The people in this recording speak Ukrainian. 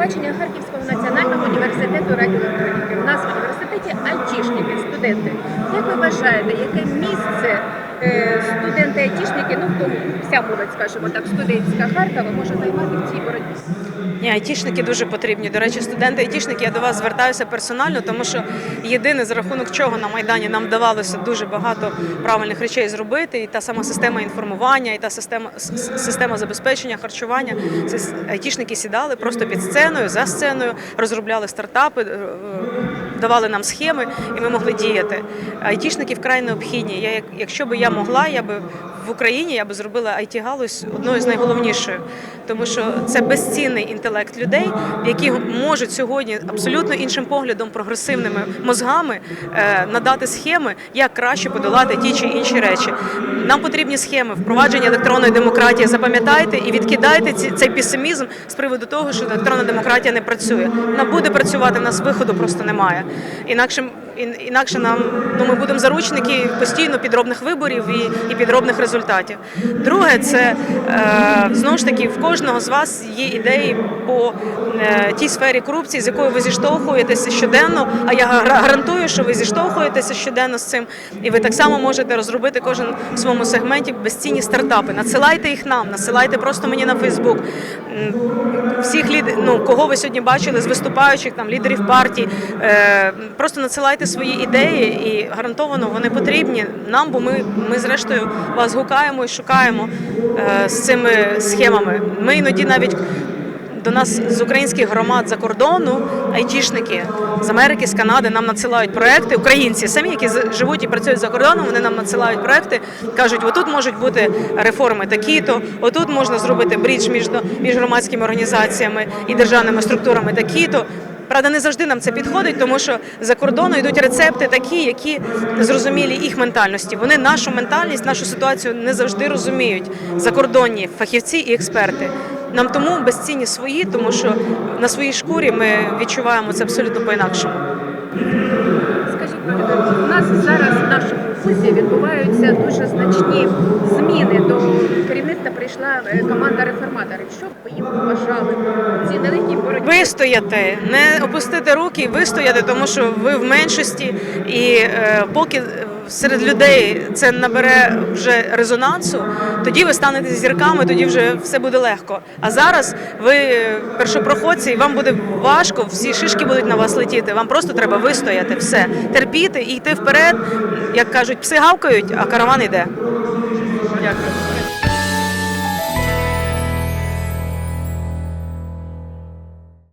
телебачення Харківського національного університету радіоелектроніки. У нас в університеті айтішники, студенти. Як ви вважаєте, яке місце? Студенти-айтішники, ну тому вся молодь, скажімо так, студентська Харкова може займати в цій боротьбі? Ні, айтішники дуже потрібні. До речі, студенти айтішники, я до вас звертаюся персонально, тому що єдине за рахунок чого на майдані нам вдавалося дуже багато правильних речей зробити, і та сама система інформування, і та система система забезпечення харчування. Це айтішники сідали просто під сценою, за сценою, розробляли стартапи. е, е, Давали нам схеми, і ми могли діяти. Айтішники вкрай необхідні. Я, якщо би я могла, я би в Україні я би зробила it галузь одною з найголовнішою, тому що це безцінний інтелект людей, які можуть сьогодні абсолютно іншим поглядом, прогресивними мозгами е, надати схеми, як краще подолати ті чи інші речі. Нам потрібні схеми впровадження електронної демократії. Запам'ятайте і відкидайте ці, цей песимізм з приводу того, що електронна демократія не працює. Вона буде працювати, в нас виходу просто немає. Інакше ін- інакше нам ну ми будемо заручники постійно підробних виборів і, і підробних результатів. Друге, це е, знову ж таки в кожного з вас є ідеї по е, тій сфері корупції, з якою ви зіштовхуєтеся щоденно. А я гарантую, що ви зіштовхуєтеся щоденно з цим, і ви так само можете розробити кожен в своєму сегменті безцінні стартапи. Надсилайте їх нам, насилайте просто мені на Фейсбук. Всіх лід... ну, кого ви сьогодні бачили з виступаючих там лідерів партій, е, просто надсилайте свої ідеї, і гарантовано вони потрібні нам, бо ми, ми зрештою вас гукаємо і шукаємо е, з цими схемами. Ми іноді навіть до нас з українських громад за кордону айтішники з Америки, з Канади нам надсилають проекти. Українці самі, які живуть і працюють за кордоном, вони нам надсилають проекти. кажуть, отут можуть бути реформи такі-то, отут можна зробити брідж між між громадськими організаціями і державними структурами такі-то. Правда, не завжди нам це підходить, тому що за кордону йдуть рецепти такі, які зрозумілі їх ментальності. Вони нашу ментальність, нашу ситуацію не завжди розуміють. Закордонні фахівці і експерти. Нам тому безцінні свої, тому що на своїй шкурі ми відчуваємо це абсолютно по-інакшому. Скажіть, у нас зараз в нашому вузі відбуваються дуже значні зміни. До керівництва прийшла е, команда реформаторів. Що б ви їм побажали цій нелегкій боротьбі? Вистояти, не опустити руки, і вистояти, тому що ви в меншості, і е, поки серед людей це набере вже резонансу, тоді ви станете зірками, тоді вже все буде легко. А зараз ви першопроходці, і вам буде важко, всі шишки будуть на вас летіти. Вам просто треба вистояти, все, терпіти і йти вперед. Як кажуть, пси гавкають, а караван йде. Дякую.